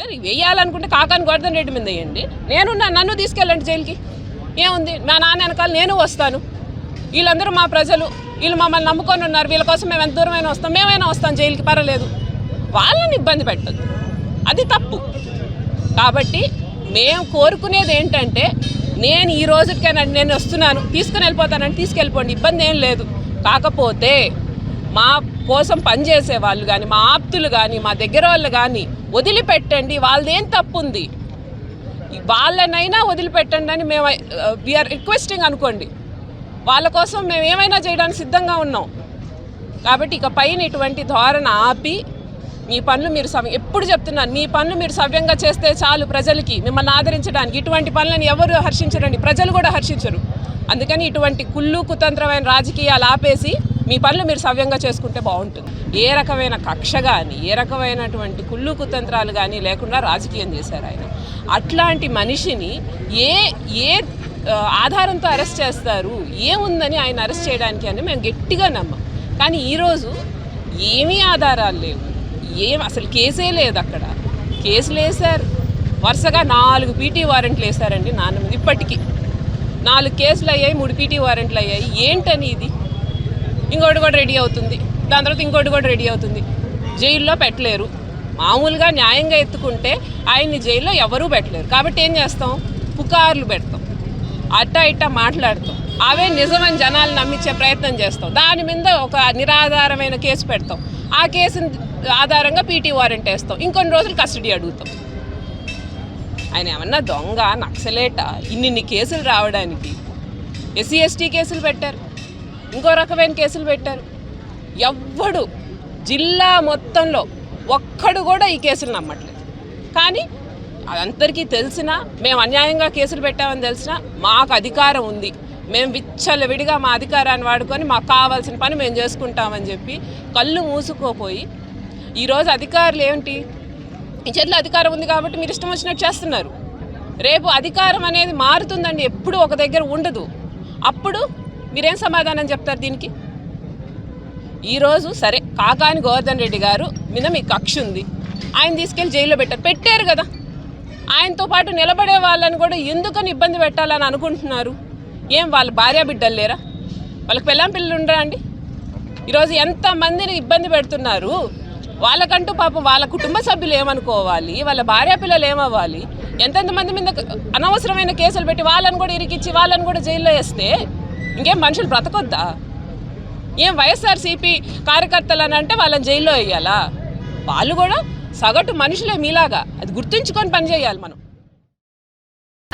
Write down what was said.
వేయాలనుకుంటే వెయ్యాలనుకుంటే కాకాని గోవర్ధన్ రెడ్డి మీద వేయండి. నేనున్నా నన్ను తీసుకెళ్ళండి జైలుకి. ఏముంది? మా నాన్న వెనకాల నేను వస్తాను. వీళ్ళందరూ మా ప్రజలు. వీళ్ళు మమ్మల్ని నమ్ముకొని ఉన్నారు. వీళ్ళ కోసం మేము ఎంత దూరమైనా వస్తాం. మేమైనా వస్తాం జైలుకి. పర్వాలేదు. వాళ్ళని ఇబ్బంది పెట్టద్దు. అది తప్పు. కాబట్టి మేము కోరుకునేది ఏంటంటే నేను ఈ రోజుకైనా నేను వస్తున్నాను. తీసుకుని వెళ్ళిపోతానని తీసుకెళ్ళిపోండి. ఇబ్బంది ఏం లేదు. కాకపోతే మా కోసం పనిచేసే వాళ్ళు కానీ మా ఆప్తులు కానీ మా దగ్గర వాళ్ళు కానీ వదిలిపెట్టండి వాళ్ళదేం తప్పు ఉంది వాళ్ళనైనా వదిలిపెట్టండి అని మేము వీఆర్ రిక్వెస్టింగ్ అనుకోండి. వాళ్ళ కోసం మేము ఏమైనా చేయడానికి సిద్ధంగా ఉన్నాం. కాబట్టి ఇక పైన ఇటువంటి ధోరణ ఆపి మీ పనులు మీరు సవ్యం ఎప్పుడు చెప్తున్నాను మీ పనులు మీరు సవ్యంగా చేస్తే చాలు ప్రజలకి మిమ్మల్ని ఆదరించడానికి. ఇటువంటి పనులను ఎవరు హర్షించరండి? ప్రజలు కూడా హర్షించరు. అందుకని ఇటువంటి కుళ్ళు కుతంత్రమైన రాజకీయాలు ఆపేసి మీ పనులు మీరు సవ్యంగా చేసుకుంటే బాగుంటుంది. ఏ రకమైన కక్ష కానీ ఏ రకమైనటువంటి కుళ్ళు కుతంత్రాలు కానీ లేకుండా రాజకీయం చేశారు ఆయన. అట్లాంటి మనిషిని ఏ ఏ ఆధారంతో అరెస్ట్ చేస్తారు? ఏముందని ఆయన అరెస్ట్ చేయడానికి అని మేము గట్టిగా నమ్మం. కానీ ఈరోజు ఏమీ ఆధారాలు లేవు. ఏం అసలు కేసే లేదు అక్కడ. కేసులు వేశారు. వరుసగా నాలుగు పీటీ వారెంట్లు వేశారండి నాన్న ఇప్పటికీ నాలుగు కేసులు అయ్యాయి మూడు పీటీ వారెంట్లు అయ్యాయి. ఏంటని ఇది? ఇంకోటి కూడా రెడీ అవుతుంది. దాని తర్వాత ఇంకోటి కూడా రెడీ అవుతుంది. జైల్లో పెట్టలేరు. మామూలుగా న్యాయంగా ఎత్తుకుంటే ఆయన్ని జైల్లో ఎవరూ పెట్టలేరు. కాబట్టి ఏం చేస్తాం? పుకార్లు పెడతాం. అట్టా ఇట్టా మాట్లాడతాం. అవే నిజమని జనాలు నమ్మించే ప్రయత్నం చేస్తాం. దాని మీద ఒక నిరాధారమైన కేసు పెడతాం. ఆ కేసు ఆధారంగా పీటీ వారెంట్ వేస్తాం. ఇంకొన్ని రోజులు కస్టడీ అడుగుతాం. ఆయన ఏమన్నా దొంగ నక్సలేట ఇన్నిన్ని కేసులు రావడానికి ఎస్సీ ఎస్టీ కేసులు పెట్టారు. ఇంకో రకమైన కేసులు పెట్టారు. ఎవ్వడు జిల్లా మొత్తంలో ఒక్కడు కూడా ఈ కేసులు నమ్మట్లేదు. కానీ అందరికీ తెలిసినా మేము అన్యాయంగా కేసులు పెట్టామని తెలిసినా మాకు అధికారం ఉంది. మేము విచ్చలవిడిగా మా అధికారాన్ని వాడుకొని మాకు కావాల్సిన పని మేము చేసుకుంటామని చెప్పి కళ్ళు మూసుకోపోయి ఈరోజు అధికారులు ఏమిటి? ఈ చేతిలో అధికారం ఉంది కాబట్టి మీరు ఇష్టం వచ్చినట్టు చేస్తున్నారు. రేపు అధికారం అనేది మారుతుందండి ఎప్పుడు ఒక దగ్గర ఉండదు. అప్పుడు మీరేం సమాధానం చెప్తారు దీనికి? ఈరోజు సరే కాకాని గోవర్ధన్ రెడ్డి గారు మీద మీకు కక్ష ఉంది. ఆయన తీసుకెళ్ళి జైల్లో పెట్టారు. పెట్టారు కదా. ఆయనతో పాటు నిలబడే వాళ్ళని కూడా ఎందుకని ఇబ్బంది పెట్టాలని అనుకుంటున్నారు? ఏం వాళ్ళ భార్య బిడ్డలు లేరా? వాళ్ళకి పెళ్ళాం పిల్లలు ఉండరా అండి? ఈరోజు ఎంతమందిని ఇబ్బంది పెడుతున్నారు? వాళ్ళకంటూ పాపం వాళ్ళ కుటుంబ సభ్యులు ఏమనుకోవాలి? వాళ్ళ భార్య పిల్లలు ఏమవ్వాలి? ఎంతెంత మంది మీద అనవసరమైన కేసులు పెట్టి వాళ్ళని కూడా ఇరికిచ్చి వాళ్ళని కూడా జైల్లో వేస్తే ఇంకేం మనుషులు బ్రతకొద్దా? ఏం వైఎస్ఆర్సీపీ కార్యకర్తలు అని అంటే వాళ్ళని జైల్లో వేయాలా వాళ్ళు కూడా సగటు మనుషులే మీలాగా. అది గుర్తుంచుకొని పనిచేయాలి మనం.